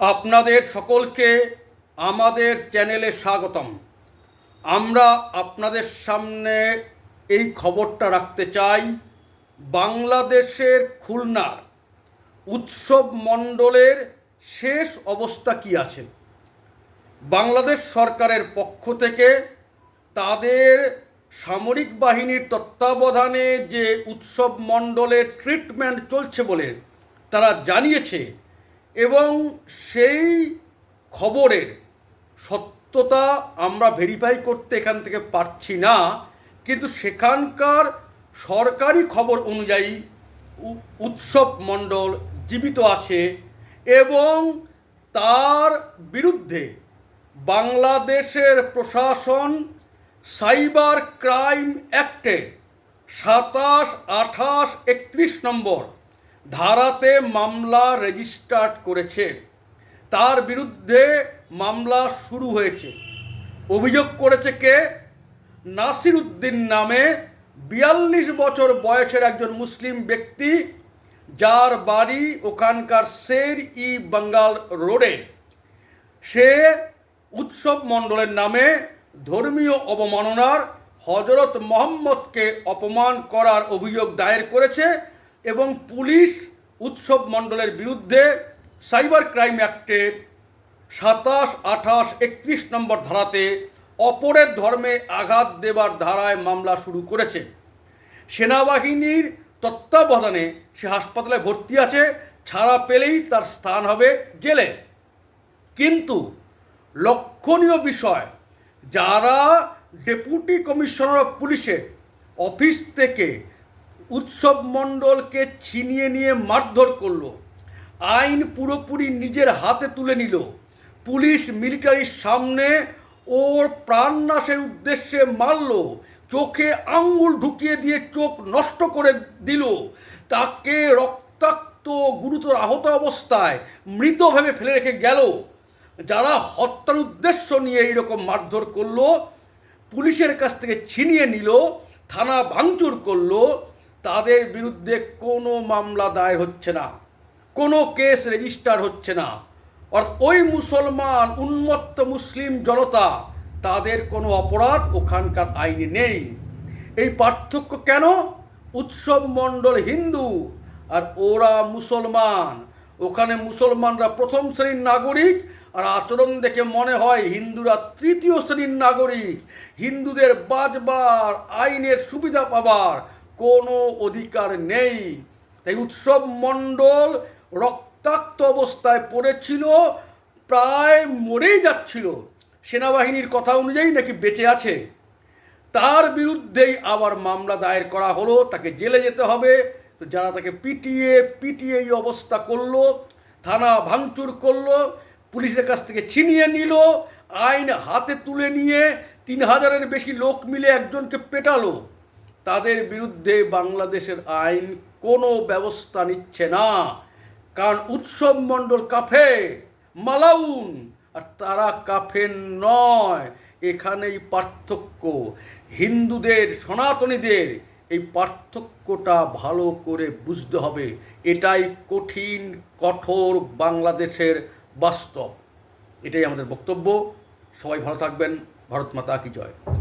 আপনাদের সকলকে আমাদের চ্যানেলে স্বাগতম। আমরা আপনাদের সামনে এই খবরটা রাখতে চাই, বাংলাদেশের খুলনার উৎসব মণ্ডলের শেষ অবস্থা কি আছে? বাংলাদেশ সরকারের পক্ষ থেকে তাদের সামরিক বাহিনীর তত্ত্বাবধানে যে উৎসব মণ্ডলের ট্রিটমেন্ট চলছে বলে তারা জানিয়েছে এবং সেই খবরের সত্যতা আমরা ভেরিফাই করতে এখান থেকে পারছি না, কিন্তু সেখানকার সরকারি খবর অনুযায়ী উৎসব মণ্ডল জীবিত আছে এবং তার বিরুদ্ধে বাংলাদেশের প্রশাসন সাইবার ক্রাইম অ্যাক্টে সাতাশ, আঠাশ, একত্রিশ নম্বর ধারাতে মামলা রেজিস্টার্ড করেছে। তার বিরুদ্ধে মামলা শুরু হয়েছে। অভিযোগ করেছে কে? নাসির উদ্দিন নামে বিয়াল্লিশ বছর বয়সের একজন মুসলিম ব্যক্তি যার বাড়ি ওখানকার শের ই বাঙ্গাল রোডে। সে উৎসব মণ্ডলের নামে ধর্মীয় অবমাননার হজরত মোহাম্মদকে অপমান করার অভিযোগ দায়ের করেছে। এবং পুলিশ উৎসব মণ্ডলের বিরুদ্ধে সাইবার ক্রাইম অ্যাক্টের সাতাশ, আঠাশ, একত্রিশ নম্বর ধারাতে অপরের ধর্মে আঘাত দেবার ধারায় মামলা শুরু করেছে। সেনাবাহিনীর তত্ত্বাবধানে সে হাসপাতালে ভর্তি আছে, ছাড়া পেলেই তার স্থান হবে জেলে। কিন্তু লক্ষণীয় বিষয়, যারা ডেপুটি কমিশনার অফ পুলিশের অফিস থেকে উৎসব মণ্ডলকে ছিনিয়ে নিয়ে মারধর করল। আইন পুরোপুরি নিজের হাতে তুলে নিল। পুলিশ মিলিটারির সামনে ওর প্রাণনাশের উদ্দেশ্যে মারল। চোখে আঙ্গুল ঢুকিয়ে দিয়ে চোখ নষ্ট করে দিল। তাকে রক্তাক্ত গুরুতর আহত অবস্থায় মৃত ভেবে ফেলে রেখে গেল। যারা হত্যার উদ্দেশ্য নিয়ে এইরকম মারধর করল, পুলিশের কাছ থেকে ছিনিয়ে নিল, থানা ভাঙচুর করল তাদের বিরুদ্ধে কোনো মামলা দায়ের হচ্ছে না, কোনো কেস রেজিস্টার হচ্ছে না। আর ওই মুসলমান, উন্মত্ত মুসলিম জনতা, তাদের কোনো অপরাধ ওখানকার আইনে নেই। এই পার্থক্য কেন? উৎসব মণ্ডল হিন্দু, আর ওরা মুসলমান। ওখানে মুসলমানরা প্রথম শ্রেণির নাগরিক, আর আচরণ দেখে মনে হয় হিন্দুরা তৃতীয় শ্রেণির নাগরিক। হিন্দুদের বাজবার আইনের সুবিধা পাবার কোনো অধিকার নেই। তাই উৎসব মণ্ডল রক্তাক্ত অবস্থায় পড়েছিল, প্রায় মরেই যাচ্ছিল। সেনাবাহিনীর কথা অনুযায়ী নাকি বেঁচে আছে। তার বিরুদ্ধেই আবার মামলা দায়ের করা হলো, তাকে জেলে যেতে হবে। তো যারা তাকে পিটিয়ে পিটিয়ে এই অবস্থা করল, থানা ভাঙচুর করল, পুলিশের কাছ থেকে ছিনিয়ে নিল, আইন হাতে তুলে নিয়ে তিন হাজারের বেশি লোক মিলে একজনকে পেটালো। তাদের বিরুদ্ধে বাংলাদেশের আইন কোনো ব্যবস্থা নিচ্ছে না। কারণ উৎসব মণ্ডল কাফে, মালাউন, আর তারা কাফের নয়। এখানেই পার্থক্য। হিন্দুদের, সনাতনীদের এই পার্থক্যটা ভালো করে বুঝতে হবে। এটাই কঠিন, কঠোর বাংলাদেশের বাস্তব। এটাই আমাদের বক্তব্য। সবাই ভালো থাকবেন। ভারত মাতা কি জয়।